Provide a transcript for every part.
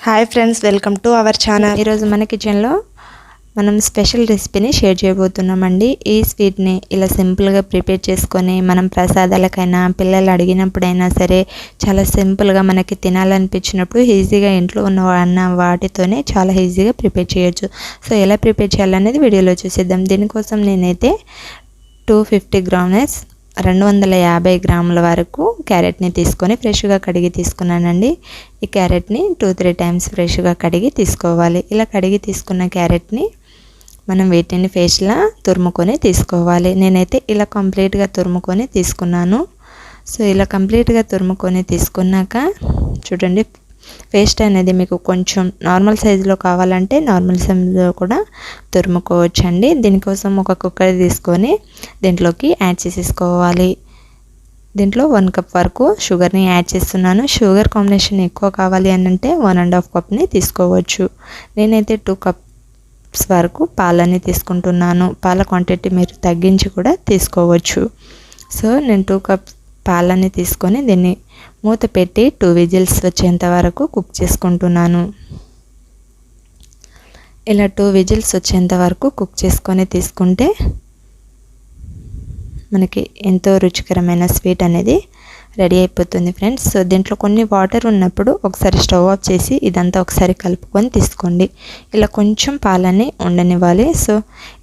Hi friends welcome to our channel ఈరోజు మన కిచెన్లో మనం స్పెషల్ రెసిపీని షేర్ చేయబోతున్నామండి. ఈ స్వీట్ని ఇలా సింపుల్గా ప్రిపేర్ చేసుకొని మనం ప్రసాదాలకైనా పిల్లలు అడిగినప్పుడైనా సరే చాలా సింపుల్గా మనకి తినాలనిపించినప్పుడు ఈజీగా ఇంట్లో ఉన్న అన్న వాటితోనే చాలా ఈజీగా ప్రిపేర్ చేయొచ్చు. సో ఎలా ప్రిపేర్ చేయాలనేది వీడియోలో చూసేద్దాం. దీనికోసం నేనైతే టూ ఫిఫ్టీ గ్రామ్స్ రెండు వందల యాభై గ్రాముల వరకు క్యారెట్ని తీసుకొని ఫ్రెష్గా కడిగి తీసుకున్నానండి. ఈ క్యారెట్ని టూ త్రీ టైమ్స్ ఫ్రెష్గా కడిగి తీసుకోవాలి. ఇలా కడిగి తీసుకున్న క్యారెట్ని మనం వీటిని ఫేస్లా తురుముకొని తీసుకోవాలి. నేనైతే ఇలా కంప్లీట్గా తురుముకొని తీసుకున్నాను. సో ఇలా కంప్లీట్గా తురుముకొని తీసుకున్నాక చూడండి పేస్ట్ అనేది మీకు కొంచెం నార్మల్ సైజులో కావాలంటే నార్మల్ సైజులో కూడా తురుముకోవచ్చు అండి దీనికోసం ఒక కుక్కర్ తీసుకొని దీంట్లోకి యాడ్ చేసేసుకోవాలి. దీంట్లో వన్ కప్ వరకు షుగర్ని యాడ్ చేస్తున్నాను. షుగర్ కాంబినేషన్ ఎక్కువ కావాలి అని అంటే వన్ అండ్ హాఫ్ కప్ని తీసుకోవచ్చు. నేనైతే టూ కప్స్ వరకు పాలని తీసుకుంటున్నాను. పాల క్వాంటిటీ మీరు తగ్గించి కూడా తీసుకోవచ్చు. సో నేను టూ కప్స్ పాలని తీసుకొని దీన్ని మూత పెట్టి టూ విజిల్స్ వచ్చేంత వరకు కుక్ చేసుకుంటున్నాను. ఇలా టూ విజిల్స్ వచ్చేంత వరకు కుక్ చేసుకొని తీసుకుంటే మనకి ఎంతో రుచికరమైన స్వీట్ అనేది రెడీ అయిపోతుంది ఫ్రెండ్స్ సో దీంట్లో కొన్ని వాటర్ ఉన్నప్పుడు ఒకసారి స్టవ్ ఆఫ్ చేసి ఇదంతా ఒకసారి కలుపుకొని తీసుకోండి. ఇలా కొంచెం పాలని ఉండనివ్వాలి. సో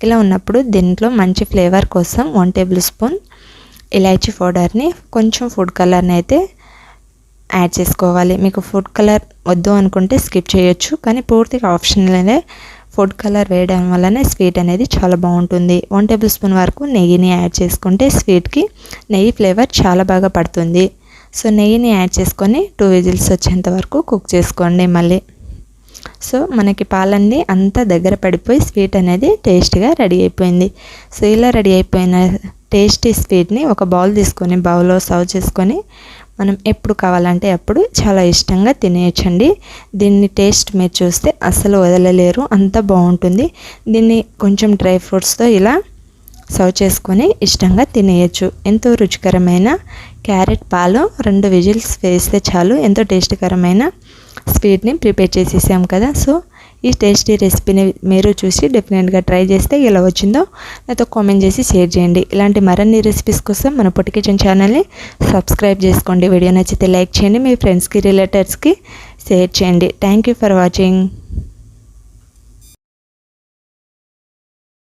ఇలా ఉన్నప్పుడు దీంట్లో మంచి ఫ్లేవర్ కోసం వన్ టేబుల్ స్పూన్ ఇలాచీ పౌడర్ని కొంచెం ఫుడ్ కలర్ని అయితే యాడ్ చేసుకోవాలి. మీకు ఫుడ్ కలర్ వద్దు అనుకుంటే స్కిప్ చేయొచ్చు. కానీ పూర్తిగా ఆప్షన్లోనే ఫుడ్ కలర్ వేయడం వల్లనే స్వీట్ అనేది చాలా బాగుంటుంది. వన్ టేబుల్ స్పూన్ వరకు నెయ్యిని యాడ్ చేసుకుంటే స్వీట్కి నెయ్యి ఫ్లేవర్ చాలా బాగా పడుతుంది. సో నెయ్యిని యాడ్ చేసుకొని టూ విజిల్స్ వచ్చేంత వరకు కుక్ చేసుకోండి మళ్ళీ. సో మనకి పాలన్నీ అంతా దగ్గర పడిపోయి స్వీట్ అనేది టేస్ట్గా రెడీ అయిపోయింది. సో ఇలా రెడీ అయిపోయిన టేస్టీ స్వీట్ని ఒక బౌల్ తీసుకొని బౌల్లో సర్వ్ చేసుకొని మనం ఎప్పుడు కావాలంటే అప్పుడు చాలా ఇష్టంగా తినేయచ్చండి. దీన్ని టేస్ట్ మీరు చూస్తే అస్సలు వదలలేరు అంత బాగుంటుంది. దీన్ని కొంచెం డ్రై ఫ్రూట్స్తో ఇలా సర్వ్ చేసుకొని ఇష్టంగా తినేయచ్చు. ఎంతో రుచికరమైన క్యారెట్ పాలు రెండు విజిల్స్ వేస్తే చాలు. ఎంతో టేస్టీకరమైన స్వీట్ని ప్రిపేర్ చేసేసాం కదా. సో ఈ టేస్టీ రెసిపీని మీరు చూసి డెఫినెట్గా ట్రై చేస్తే ఎలా వచ్చిందో నాతో కామెంట్ చేసి షేర్ చేయండి. ఇలాంటి మరిన్ని రెసిపీస్ కోసం మన పొట్టి కిచెన్ ఛానల్ని సబ్స్క్రైబ్ చేసుకోండి. వీడియో నచ్చితే లైక్ చేయండి. మీ ఫ్రెండ్స్కి రిలేటివ్స్కి షేర్ చేయండి. Thank you for watching